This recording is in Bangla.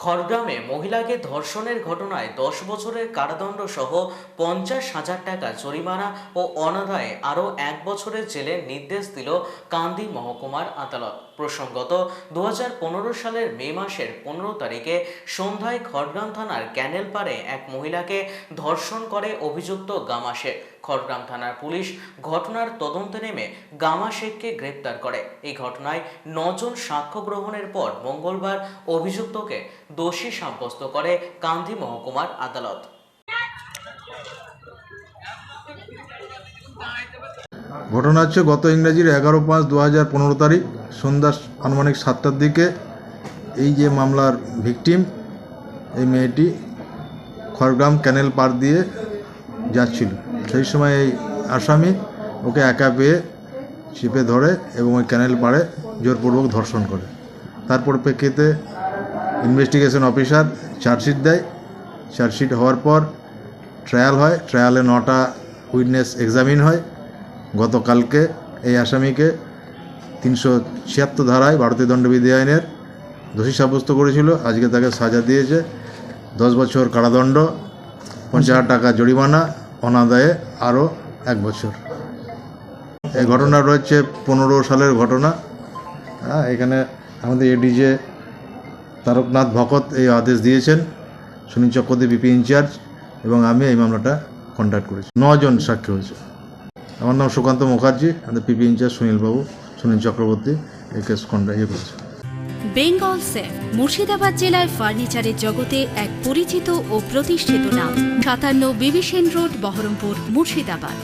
খড়গ্রামে মহিলাকে ধর্ষণের ঘটনায় দশ বছরের কারাদণ্ড সহ পঞ্চাশ হাজার টাকা জরিমানা ও অনাদায়ে আরও এক বছরের জেলের নির্দেশ দিল কান্দি মহকুমার আদালত। প্রসঙ্গত, দুহাজার পনেরো সালের মে মাসের পনেরো তারিখে সন্ধ্যায় খড়গ্রাম থানার ক্যানেল পাড়ে এক মহিলাকে ধর্ষণ করে অভিযুক্ত গামা শেখ। খড়গ্রাম থানার পুলিশ ঘটনার তদন্তে নেমে গামা শেখকে গ্রেপ্তার করে। এই ঘটনায় নজন সাক্ষ্য গ্রহণের পর মঙ্গলবার অভিযুক্তকে দোষী সাব্যস্ত করে কান্দি মহকুমার আদালত। ঘটনা হচ্ছে, গত ইংরেজির এগারো পাঁচ দু হাজার পনেরো তারিখ, সন্ধ্যা আনুমানিক সাতটার দিকে এই যে মামলার ভিকটিম, এই মেয়েটি খড়গ্রাম ক্যানেল পার দিয়ে যাচ্ছিল। সেই সময় এই আসামি ওকে একা পেয়ে চিপে ধরে এবং ওই ক্যানেল পাড়ে জোরপূর্বক ধর্ষণ করে। তারপর প্রেক্ষিতে ইনভেস্টিগেশন অফিসার চার্জশিট দেয়। চার্জশিট হওয়ার পর ট্রায়াল হয়। ট্রায়ালে নটা উইটনেস এক্সামিন হয়। গতকালকে এই আসামিকে তিনশো ছিয়াত্তর ধারায় ভারতীয় দণ্ডবিধি আইনের দোষী সাব্যস্ত করেছিল। আজকে তাকে সাজা দিয়েছে। দশ বছর কারাদণ্ড, পঞ্চাশ হাজার টাকা জরিমানা, অনাদায়ে আরও এক বছর। এই ঘটনা রয়েছে পনেরো সালের ঘটনা। এখানে আমাদের এডিজে তারকনাথ ভকত এই আদেশ দিয়েছেন, সুনীল চক্রবর্তী, বিপি ইনচার্জ, এবং আমি এই মামলাটা কন্ট্যাক্ট করেছি। নজন সাক্ষী হয়েছে। আমার নাম সুকান্ত মুখার্জি, আমাদের পিপি ইনচার্জ সুনীলবাবু, সুনীল চক্রবর্তী, এই কেস কন্ট্যাক্ট ইয়ে করেছে। বেঙ্গল সেফ মুর্শিদাবাদ জেলায় ফার্নিচারের জগতে এক পরিচিত ও প্রতিষ্ঠিত নাম, সাতান্ন বিবিসেন রোড, বহরমপুর, মুর্শিদাবাদ।